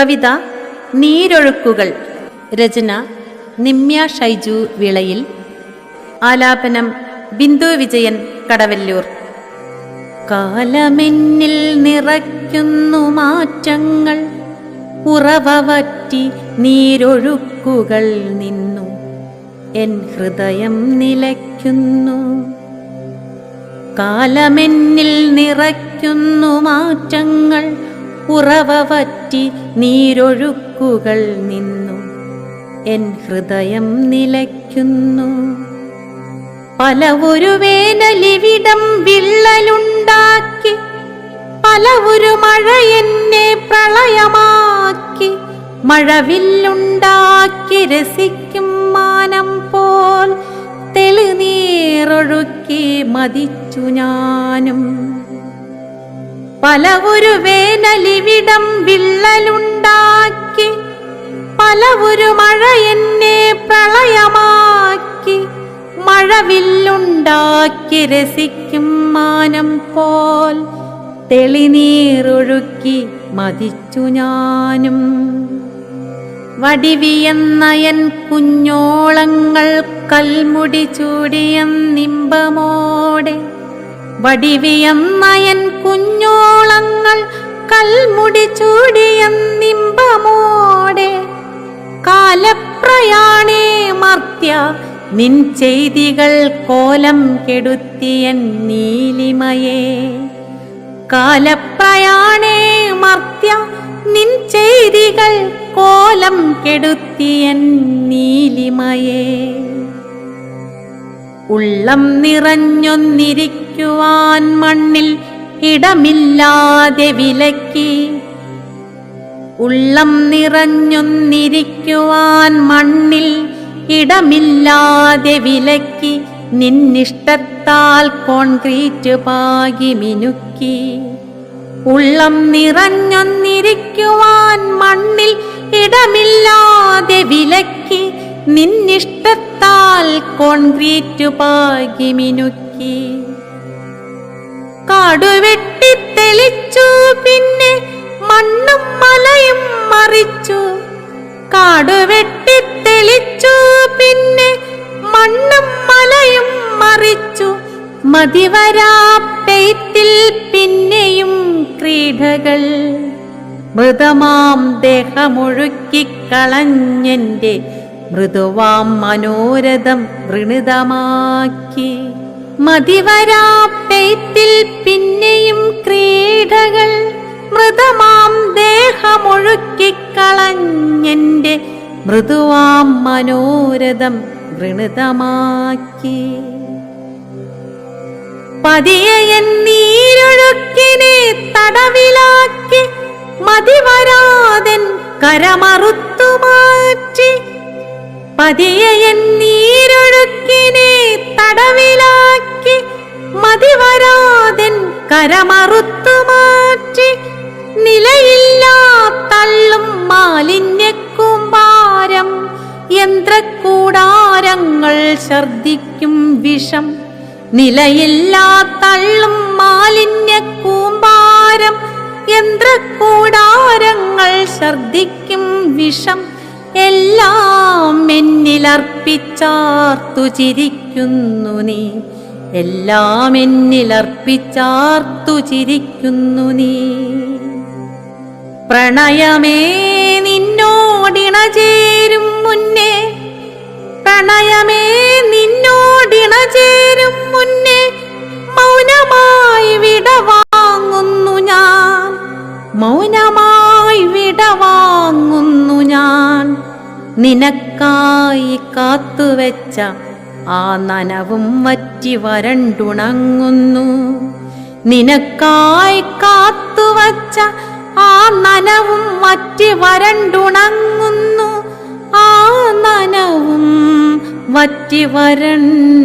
കവിത നീരൊഴുക്കുകൾ. രചന നിമ്യ ഷൈജു വിളയിൽ. ആലാപനം ബിന്ദു വിജയൻ കടവല്ലൂർ. കാലമെന്നിൽ നിറയ്ക്കുന്നു മാറ്റങ്ങൾ. ഉറവറ്റി നീരൊഴുക്കുകൾ നിന്നു. എൻ ഹൃദയം നിലയ്ക്കുന്നു. കാലമെന്നിൽ നിറയ്ക്കുന്നു മാറ്റങ്ങൾ. ഉറവ വറ്റി നീരൊഴുക്കുകൾ നിന്നു. എൻ ഹൃദയം നിലയ്ക്കുന്നു. പല ഒരു വേനലിവിടം വിള്ളലുണ്ടാക്കി പല ഒരു മഴ എന്നെ പ്രളയമാക്കി മഴവില്ലുണ്ടാക്കി രസിക്കും മാനം പോൽ തെളിനീറൊഴുക്കി മതിച്ചു ഞാനും. പല ഒരു വേനലിവിടം വിള്ളലുണ്ടാക്കി പല ഒരു മഴ എന്നെ പ്രളയമാക്കി മഴവില്ലുണ്ടാക്കി രസിക്കും മാനം പോൽ തെളിനീറൊഴുക്കി മതിച്ചു ഞാനും. വടിവിയെന്നയൻ കുഞ്ഞോളങ്ങൾ കൽമുടി ചൂടിയെന്നിമ്പമോടെ വടിവിയെന്നയൻ കുഞ്ഞോളങ്ങൾ കൽമുടി ചൂടിയെന്നിമ്പമോടെ കാലപ്രയാണേ മർത്യ നിൻ ചെയ്തികൾ കോലം കെടുത്തിയൻ നീലിമയേ. കാലപ്രയാണേ മർത്യ നിൻ ചെയ്തികൾ കോലം കെടുത്തിയൻ നീലിമയേ. ഉള്ളം നിറഞ്ഞൊന്നിരിക്കുവാൻ മണ്ണിൽ ഇടമില്ലാതെ വിലക്കി. ഉള്ളം നിറഞ്ഞൊന്നിരിക്കുവാൻ മണ്ണിൽ ഇടമില്ലാതെ വിലക്കി. നിന്നിഷ്ടത്താൽ കോൺക്രീറ്റ് പാകി മിനുക്കി. ഉള്ളം നിറഞ്ഞൊന്നിരിക്കുവാൻ മണ്ണിൽ ഇടമില്ലാതെ വിലക്കി. നിന്നിഷ്ടത്താൽ കോൺക്രീറ്റ് പാകി മിനുക്കി. കാടുവെട്ടി തെളിച്ചു പിന്നെ മണ്ണും മലയും മറിച്ചു. കാടുവെട്ടി തെളിച്ചു പിന്നെ മണ്ണും മലയും മറിച്ചു. മതിവരാ പെയ്ത്തിൽ പിന്നെയും ക്രീഡകൾ. മൃതമാം ദേഹമൊഴുക്കിക്കളഞ്ഞെന്റെ മൃദുവാം മനോരഥം വൃണിതമാക്കി. മതിവരാ പിന്നെയും ക്രീഡകൾ. മൃതമാം ദേഹമൊഴുക്കിക്കളഞ്ഞെന്റെ മൃദുവാം മനോരഥം വൃണിതമാക്കി. പതിയൻ നീരൊഴുക്കിനെ തടവിലാക്കി. മതിവരാതൻ കരമറുത്തു മാറ്റി പതിയൻ നീരൊഴുക്കിനെ തടവിലാക്കി മതിവരാതൻ കരമറുത്തു മാറ്റി നിലയില്ലാ തള്ളും മാലിന്യക്കൂമ്പാരം യന്ത്രക്കൂടാരങ്ങൾ ഛർദിക്കും വിഷം നിലയില്ലാ തള്ളും മാലിന്യക്കൂമ്പാരം യന്ത്രക്കൂടാരങ്ങൾ ഛർദിക്കും വിഷം എല്ലാം എന്നിലർപ്പിച്ചാർത്തു ചിരിക്കുന്നു നീ. എല്ലാം എന്നിലർപ്പിച്ചാർത്തു ചിരിക്കുന്നു നീ. പ്രണയമേ നിന്നോടിണ ചേരും മുന്നേ. പ്രണയമേ നിന്നോടിണ ചേരും മുന്നേ. മൗനമായി വിടവാങ്ങുന്നു ഞാൻ. മൗനമായി വിടവാങ്ങുന്നു ഞാൻ. നിനക്കായി കാത്തുവെച്ച ആ നനവും വറ്റി വരണ്ടുണങ്ങുന്നു. നിനക്കായി കാത്തുവച്ച ആ നനവും വറ്റി വരണ്ടുണങ്ങുന്നു. ആ നനവും വറ്റി വരണ്ടുണങ്ങുന്നു.